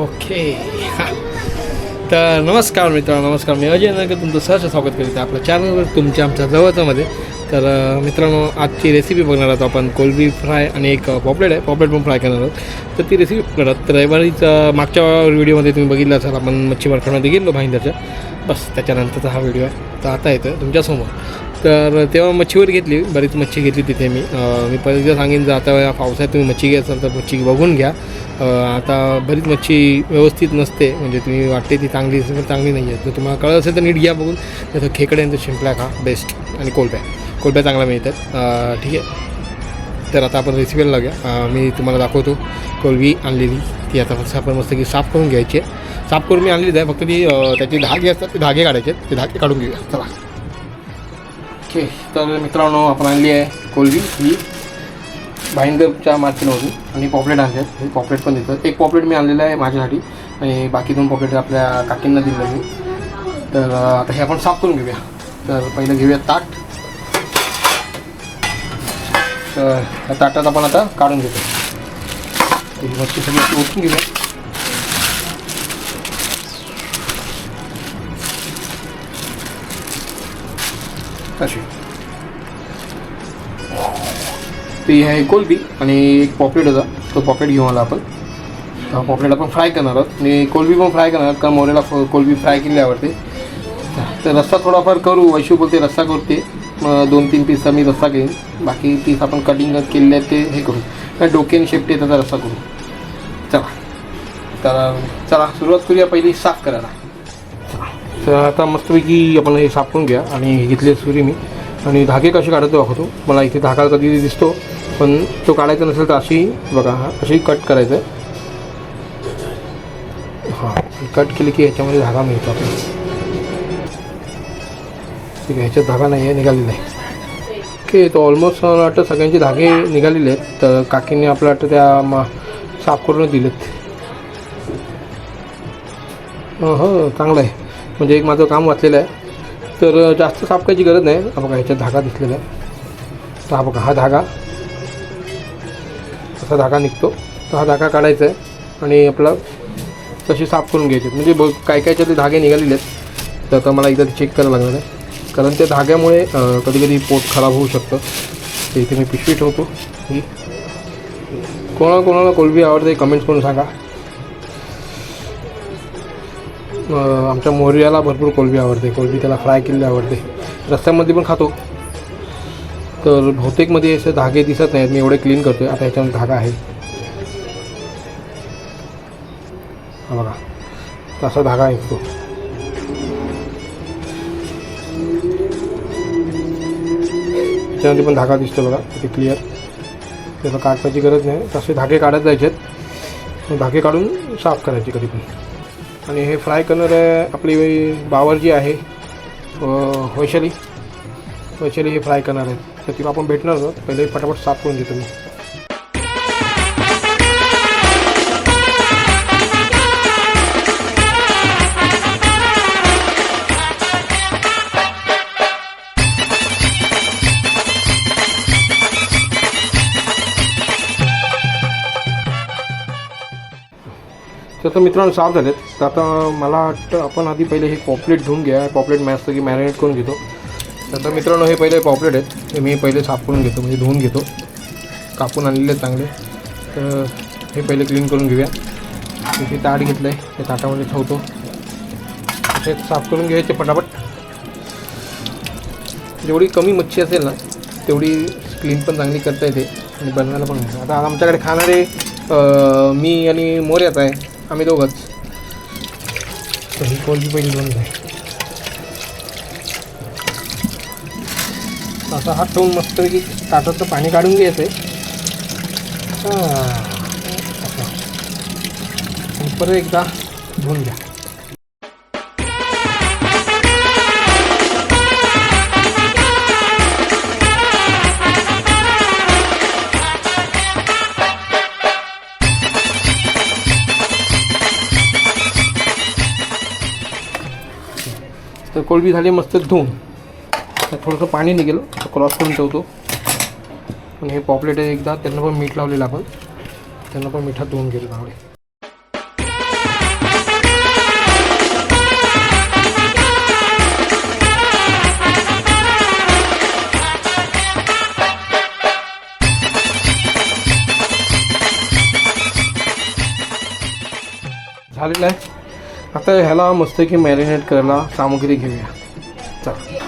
Okay हा. तर नमस्कार मित्रांनो नमस्कार. मी अजय नगर तुमचं सहर्ष स्वागत करीत आहे आपल्या चॅनलवर तुमच्या आमच्या जवळच्यामध्ये. तर मित्रांनो आजची रेसिपी बघणार आहोत आपण. कोलबी फ्राय आणि एक पॉपलेट आहे. पॉपलेट पण फ्राय करणार आहोत. तर ती रेसिपी बघणार आहोत. तर रविवारीच मागच्या व्हिडिओमध्ये तुम्ही बघितलं असाल आपण मच्छी मार्केटमध्ये गेलो भाईंदरच्या. बस त्याच्यानंतरचा हा व्हिडिओ आहे. तर आता येतं तुमच्यासमोर तर तेव्हा मच्छीवर घेतली बरीच मच्छी घेतली तिथे मी. मी मी एकदा सांगेन जर आता या पावसाळ्यात तुम्ही मच्छी घ्याल तर मच्छी बघून घ्या. आता बरीच मच्छी व्यवस्थित नसते म्हणजे तुम्ही वाटते ती चांगली असेल तर चांगली नाही आहे जर तुम्हाला कळत असेल तर नीट घ्या बघून जसं खेकडे आणि शिंपल्या खा बेस्ट आणि कोलब्या. कोलब्या चांगल्या मिळतात. ठीक आहे. तर आता आपण रेसिपीला लागूया. मी तुम्हाला दाखवतो. कोलवी आणलेली. ती आता फक्त आपण मस्त की साफ करून घ्यायची आहे. साफ करून मी आणलेली आहे. फक्त ती त्याचे धागे असतात ते धागे काढायचे आहेत. ते धागे काढून घेऊया. चला. ओके तर मित्रांनो आपण आणली आहे कोलबी ही भाईंदरच्या मार्केटमधून आणि पॉपलेट आणले आहेत. हे पॉपलेट पण देतात. एक पॉपलेट मी आणलेलं आहे माझ्यासाठी. आणि बाकी दोन पॉपलेट आपल्या काकींना दिलं मी तर आता हे आपण साफ करून घेऊया. तर पहिलं घेऊया ताट. तर त्या ताटात आपण आता काढून घेतो. ही मच्छी सगळी ओतून घेऊया अशी ती आहे कोलबी आणि एक पॉपलेट होता तो पॉपलेट घेऊन आला आपण. हा पॉपलेट आपण फ्राय करणार आहोत. आणि कोलबी पण फ्राय करणार आहोत कारण मोरेला फ- कोलबी फ्राय केली आवडते तर रस्सा थोडाफार करू. वैशू बोलते रस्सा करते. मग दोन तीन पीसचा मी रस्सा घेईन. बाकी पीस आपण कटिंग केलेले आहेत ते हे करू. कारण डोक्याने शेपटे त्याचा रस्सा करू. चला. तर चला. सुरुवात करूया पहिली साफ करायला. तर आता मस्तपैकी आपण हे साफ करून घ्या आणि घेतले सुरी मी. आणि धागे कसे काढतो दाखवतो. मला इथे धागा कधी दिसतो पण तो काढायचा नसेल तर अशी बघा हा अशी कट करायचं आहे. हां कट केली की ह्याच्यामध्ये धागा मिळतो आपल्याला ठीक आहे ह्याच्यात धागा नाही आहे निघालेला आहे. ओके तो ऑलमोस्ट मला वाटतं सगळ्यांचे धागे निघालेले आहेत तर काकीने आपलं वाटतं त्या मा साफ करून दिलेत. हो चांगलं आहे. म्हणजे एक माझं काम वाचलेलं आहे. तर जास्त साफ करायची गरज नाही. हा बघा ह्याच्यात धागा दिसलेला आहे. तर हा बघा हा धागा. असा धागा निघतो. तर हा धागा काढायचा आहे आणि आपला तशी साफ करून घ्यायचे म्हणजे बघ काय काय ते धागे निघालेले आहेत. तर आता मला एकदा चेक करायला लागणार आहे. कारण त्या धाग्यामुळे कधी कधी पोट खराब होऊ शकतं. तर इथे मी पिशवी ठेवतो. ही कोणाला कोलबी आवडते कमेंट्स करून सांगा. आमच्या मोर्याला भरपूर कोलबी आवडते. कोलबी त्याला फ्राय केलेली आवडते. रस्त्यामध्ये पण खातो. तर बहुतेकमध्ये असे धागे दिसत नाहीत. मी एवढे क्लीन करतो आता ह्याच्यामध्ये धागा आहे हा बघा. तसा धागा आहे तो. त्याच्यामध्ये पण धागा दिसतो बघा. ते क्लिअर त्याला काढण्याची गरज नाही. तसे धागे काढत जायचे आहेत धागे काढून साफ करायचे कधी पण आणि हे फ्राय करणारे आपली बावर जी आहे वैशाली. वैशाली हे फ्राय करणार आहेत. तर तिला आपण भेटणार आहोत. पहिले फटाफट साफ करून घेतो मी. तर मित्रांनो साफ झालेत. तर आता मला वाटतं आपण आधी पहिले हे पॉपलेट धुवून घ्या पॉपलेट मॅच की मॅरिनेट करून घेतो. तर आता मित्रांनो हे पहिले पॉपलेट आहेत. हे मी पहिले साफ करून घेतो म्हणजे धुवून घेतो. कापून आणलेले आहेत चांगले. तर हे पहिले क्लीन करून घेऊया. इथे ताट घेतलं आहे ते ताटामध्ये ठेवतो. हे साफ करून घ्यायचे पटापट. जेवढी कमी मच्छी असेल ना तेवढी क्लीन पण चांगली करता येते आणि बनवायला पण आता आमच्याकडे खाणारे मी आणि मोर्याचा आहे. आम्ही दोघंच. तर ही कोलबी पहिली दोन आहे असा हात ठेवून मस्तपैकी ताटाचं पाणी काढून घ्यायचं आहे असं. परत एकदा धुवून घ्या. कोळबी झाली मस्त धुवून. थोडंसं पाणी निघेल क्रॉस करून ठेवतो. आणि हे पॉपलेट आहे एकदा त्यांना पण मीठ लावलेलं आपण. त्यांना पण मिठात धुवून गेलो चांगले. झालेलं आहे. आता ह्याला मस्त की मॅरिनेट करायला सामग्री घेऊया. चला.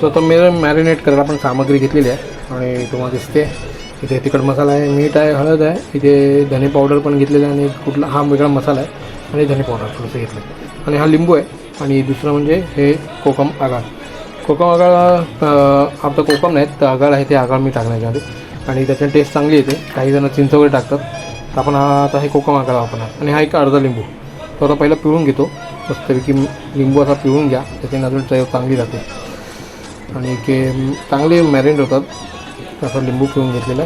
सो आता मी मॅरिनेट करायला आपण सामग्री घेतलेली आहे. आणि तुम्हाला दिसते इथे तिखट मसाला आहे मीठ आहे हळद आहे. इथे धने पावडर पण घेतलेलं आहे आणि कुठला हा वेगळा मसाला आहे आणि धने पावडर थोडंसं घेतलं. आणि हा लिंबू आहे. आणि दुसरं म्हणजे हे कोकम आगाळ. कोकम आगाळ आपलं कोकम नाही तर आगाळ आहे ते आगाळ मी टाकण्याच्या आधी. आणि त्याच्याने टेस्ट चांगली येते. काही जण चिंच वगैरे टाकतात. तर आपण हा आता हे कोकम आगाळ वापरणार. आणि हा एक अर्धा लिंबू. तो आता पहिला पिळून घेतो. मस्तपैकी लिंबू असा पिळून घ्या. त्याच्याने अजून चव चांगली राहते. आणि के चांगले मॅरिनेट होतात. असं लिंबू पिळून घेतलेला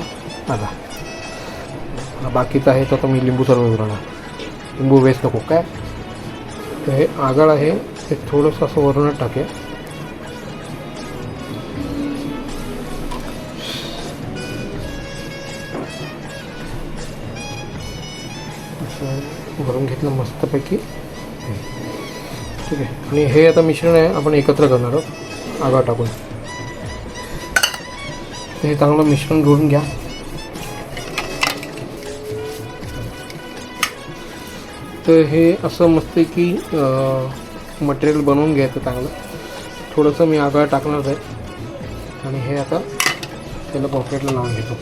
आता बाकीचं आहे तो आता मी लिंबू सर्व उरणार. लिंबू वेस्ट नको. काय? तर हे आगळ आहे. ते थोडंसं असं वरूनच टाके भरून घेतलं मस्तपैकी. ठीक आहे. आणि हे आता मिश्रण आहे आपण एकत्र करणार आहोत. आगा टाकून. हे चांगलं मिश्रण घोळून घ्या. तर हे असं मस्त की मटेरियल बनवून घ्यायचं चांगलं. थोडंसं मी आगळा टाकणार आहे. आणि हे आता त्याला पॉकेटला लावून घेतो.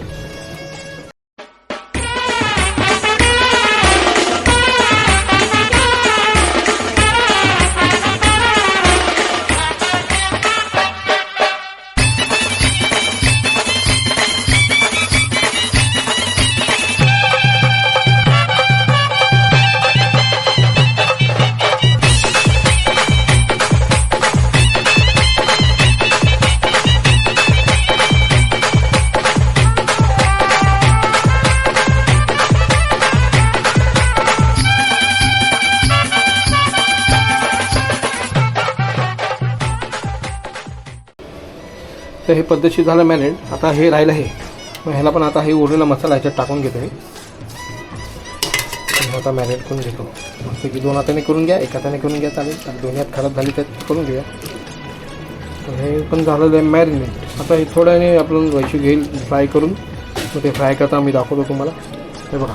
पद्धतशीर झालं मॅनेट आता हे राहिलं आहे मग ह्याला पण आता हे उरलेला मसाला ह्याच्यात टाकून घेतो मी आता मॅरिनेट करून घेतो. मस्त की दोन हाताने करून घ्या एका हाताने करून घ्या चालेल. आणि दोन्ही हात खराब झाली तर करून घेऊया. तर हे पण झालेलं आहे मॅरिनेट आता हे थोड्याने आपण वैशी घेईल फ्राय करून. मग ते फ्राय करता मी दाखवतो तुम्हाला. हे बघा.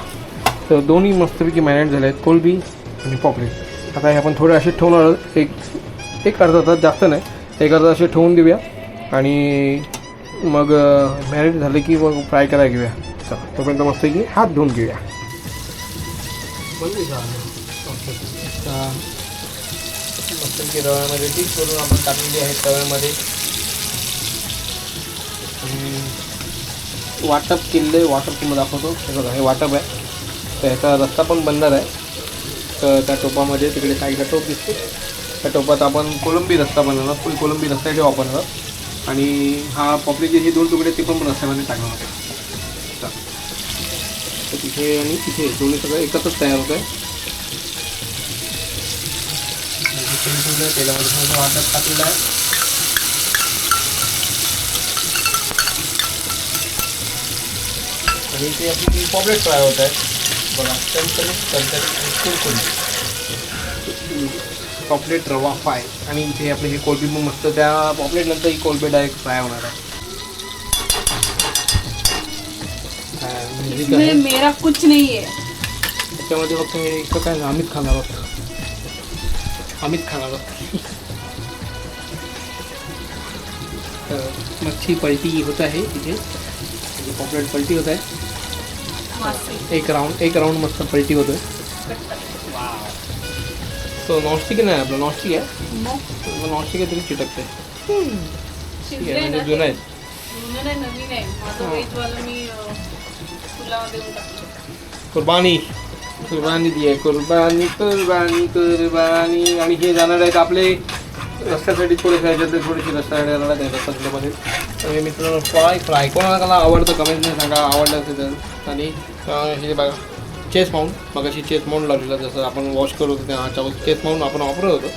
तर दोन्ही मस्तपैकी मॅरिनेट झाले आहेत कोलबी आणि पॉपलेट आता हे आपण थोडे असे ठेवणार एक एक अर्धा तास जास्त नाही. एक अर्धा असे ठेवून देऊया. आणि मग मॅरिनेट झालं की मग फ्राय करायला घेऊया. चला तोपर्यंत मस्त की हात धुवून घेऊया. मस्त की रव्यामध्ये टीक करून आपण टाकलेली आहे तव्यामध्ये वाटप केलेलं आहे वाटप तुम्हाला दाखवतो. हे बघा हे वाटप आहे. तर ह्याचा रस्ता पण बनणार आहे. तर त्या टोपामध्ये तिकडे साईडला टोप दिसते त्या टोपात आपण कोलंबी रस्ता बनवणार. फुल कोलंबी रस्ता इथे वापरणार. आणि हा पॉपलीचे हे दोन तुकडे ते पण रस्त्यामध्ये टाकणार होते तर तिथे आणि तिथे दोन्ही सगळं एकत्रच तयार होतं आहे तेलामध्ये थोडंसं वाटत टाकलेलं आहे आणि ते आपली पॉपलेट फ्राय होत आहे. बघा टणटणीत टणटणीत आणि कुरकुरीत पॉपलेट रवा फ्राय आणि इथे आपली ही कोलबी पण मस्त त्या पॉपलेट नंतर ही कोलबी डायरेक्ट फ्राय होणार आहे. हा, इसमें मेरा कुछ नहीं है. त्याच्यामध्ये फक्त मी इतकं काय अमित खाणार आहोत अमित खाणार आहोत मच्छी पलटी होत आहे इथे. पॉपलेट पलटी होत आहे. एक राऊंड एक राऊंड मस्त पलटी होतोय. तो नॉनस्टिक नाही आपलं नॉनस्टिक आहे. नॉनस्टिक आहे तरी चिटकते. ठीक आहे म्हणजे जुनं आहे. कुर्बानी कुर्बानी दी आहे. कुर्बानी. कुर्बानी कुर्बानी आणि हे जाणार आहेत आपले रस्त्यासाठी थोडेसे ह्याच्यात थोडीशी रस्त्यासाठी जाणार आहेत रस्त्यामध्ये. तर हे मित्रांनो फ्राय फ्राय कोणाला आवडतं कमेंटमध्ये सांगा. आवडलं असेल तर. आणि हे बघा. चेस माऊंट मग अशी चेस माऊंट लावलेला जसं आपण वॉश करत होतो त्या चेस माऊंट आपण वापरत होतो.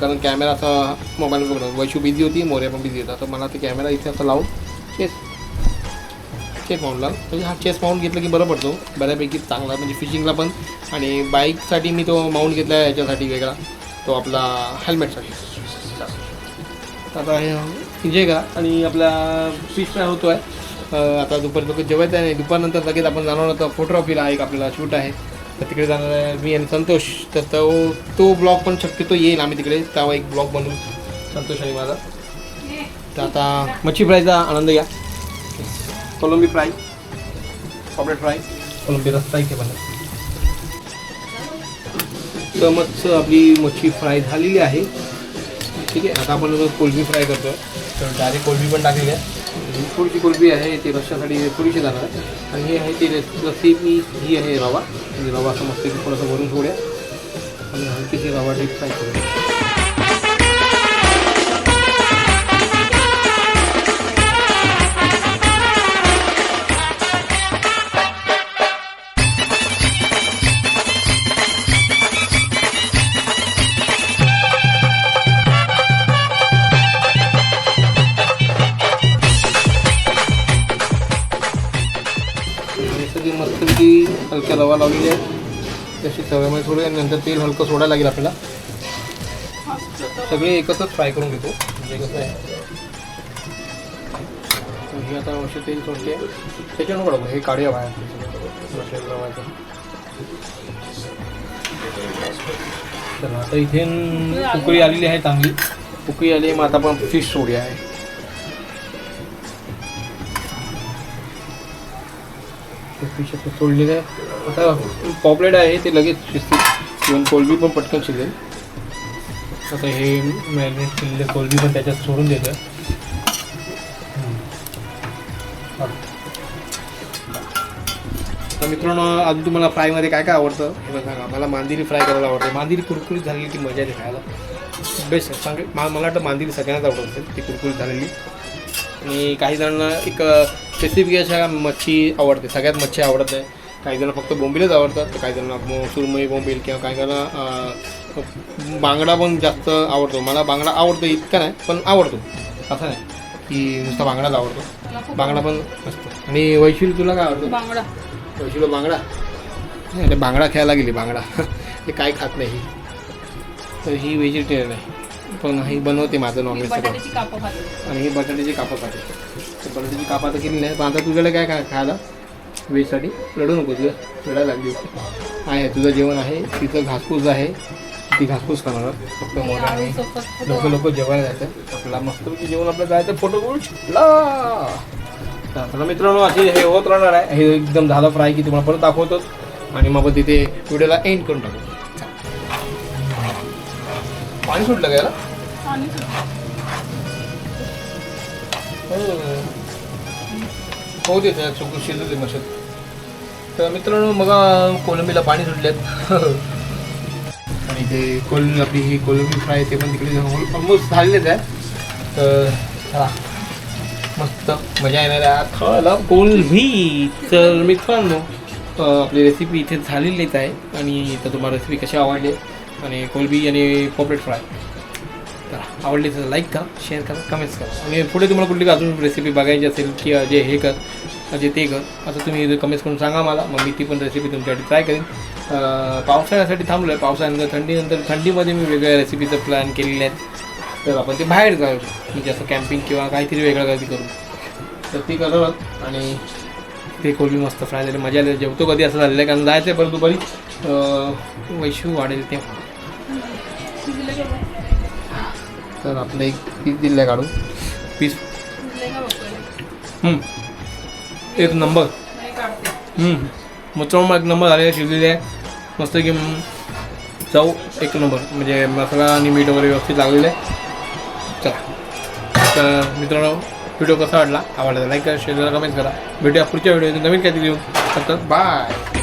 कारण कॅमेरा असा मोबाईल बघणं वैशू बिझी होती मोर्या पण बिझी होता. तर मला ते कॅमेरा इथे असं लावून चेस चेस माऊंटला म्हणजे हा चेस माऊंट घेतला की बरं पडतो. बऱ्यापैकी चांगला म्हणजे फिशिंगला पण. आणि बाईकसाठी मी तो माऊंट घेतला आहे याच्यासाठी वेगळा. तो आपला हेल्मेटसाठी आता हे एन्जॉय आणि आपला फिश फ्राय होतो आहे आता दुपारी लोक जेवायचं आहे दुपारनंतर लगेच आपण जाणार होतो. फोटोग्राफीला एक आपल्याला शूट आहे. तर तिकडे जाणार आहे मी आणि संतोष. तर तो तो ब्लॉग पण शक्यतो येईल आम्ही तिकडे. तेव्हा एक ब्लॉग बनवू. संतोष आणि माझा. तर आता मच्छी फ्रायचा आनंद घ्या. कोलंबी फ्राय पॉपलेट फ्राय कोलंबी रस्ता इथे बनला तर मग आपली मच्छी फ्राय झालेली आहे. ठीक आहे. आता आपण कोलबी फ्राय करतो तर डायरेक्ट कोलबी पण टाकलेली आहे. थोडीशी कोलबी आहे ती रश्श्यासाठी थोडीशी जाणार आहे आणि ही आहे ती रेसिपी ही आहे रवा. आणि रवा असं मस्त थोडंसं भरून ठेवूया आणि हलकीशी रवा डीप फ्राय करूया. हलक्या रवा लावलेली आहे. तशी तव्यामध्ये थोडी आणि नंतर तेल हलकं सोडायला लागेल आपल्याला. सगळे एकत्रच फ्राय करून घेतो. म्हणजे कसं आहे. हे आता अवश्य तेल सोडते. त्याच्यानं हे काढूया बाहेर. रवायचं तर आता इथे उकळी आलेली आहे चांगली. उकळी आली आहे मग आता आपण फिश सोडूया. आहे शिस्ती सोडलेलं आहे आता पॉपलेट आहे ते लगेच शिस्ती इवन कोलबी पण पटकन शिजेल आता हे मॅरिनेट केलेले कोलबी पण त्याच्यात सोडून देतं तर मित्रांनो अजून तुम्हाला फ्रायमध्ये काय काय आवडतं? हे बघा सांगा मला मांदिरी फ्राय करायला आवडते. मांदिरी कुरकुरीत झालेली ती मजा येते खायला. बेस्ट आहे. सांग मा मला वाटतं मांदिरी सगळ्यांनाच आवडत असेल ती कुरकुरीत झालेली. आणि काही जणांना एक स्पेसिफिक अशा मच्छी आवडते. सगळ्यात मच्छी आवडत आहे. काही जण फक्त बोंबीलच आवडतात तर काही जणांना सुरमई बोंबील किंवा काही जणांना अं, बांगडा पण जास्त आवडतो. मला बांगडा आवडतो इतका नाही पण आवडतो. असं नाही की नुसता बांगडाच आवडतो. बांगडा पण असतो. आणि वैशिल तुला काय आवडतं? बांगडा. वैशिलो बांगडा? नाही, ते बांगडा खेळायला गेली बांगडा. ते काय खात नाही ही. तर ही व्हेजिटेरियन आहे. पण ही बनवते माझं नॉनव्हेज बटाट्याची कापं खाते. आणि ही बटाट्याची कापं खाते. तर बटाट्याची कापं आता केली नाही पण आता तुझ्याकडे काय काय खायला? व्हेजसाठी रडू नको तुझं रडायला लागली आहे तुझं जेवण आहे. तिचं घासपूस आहे. ती घासपूस करणार फक्त मोठा लोक लोक जेवायला जायचं. आपला मस्तपैकी जेवण आपलं जायचं. फोटो तर मित्रांनो असे हे होत राहणार आहे. हे एकदम झालं फ्राय की तुम्हाला परत दाखवतो आणि मग तिथे व्हिडिओला एंड करून टाकू. पाणी सुटलं का याला? आणि हो. दे त्या चुकून शिजू दे मशात. तर मित्रांनो मग कोलंबीला पाणी सुटलेत आणि ते कोलंबी आपली ही कोलंबी फ्राय ते पण तिकडे ऑलमोस्ट झालेलेच आहे तर चला. मस्त मजा येणार आहे. खायला कोलंबी. तर मित्रांनो आपली रेसिपी इथे झालेलीच आहे. आणि तर तुम्हाला रेसिपी कशी आवडली? आणि कोलबी आणि पॉपलेट फ्राय आवडली तर लाईक करा शेअर करा कमेंट्स करा. आणि पुढे तुम्हाला कुठली अजून रेसिपी बघायची असेल की जे हे कर जे ते कर असं तुम्ही कमेंट्स करून सांगा मला. मग मी ती पण रेसिपी तुमच्यासाठी ट्राय करेन. पावसाळ्यासाठी थांबलो आहे पावसाळ्यानंतर थंडीनंतर थंडीमध्ये मी वेगळ्या रेसिपीचं प्लॅन केलेले आहेत. तर आपण ते बाहेर जाऊ म्हणजे असं कॅम्पिंग किंवा काहीतरी वेगळं काहीतरी करू. तर ती करत आणि ते कोलबी मस्त फ्राय झाले. मजा आली. जेवतो कधी असं झालेलं आहे कारण जायचं आहे परत दुपारी. वैशू वाढेल तेव्हा. तर आपलं एक पीस दिलं आहे काढून पीस एक नंबर नाही एक नंबर झालेला शिजलेले आहे. मस्त की चव एक नंबर म्हणजे मसाला आणि मीठ वगैरे व्यवस्थित लागलेलं आहे. चला. तर मित्रांनो व्हिडिओ कसा वाटला? आवडला लाईक करा शेअर करा कमेंट करा. भेटूया पुढच्या व्हिडिओ नवीन काहीतरी घेऊन. तर बाय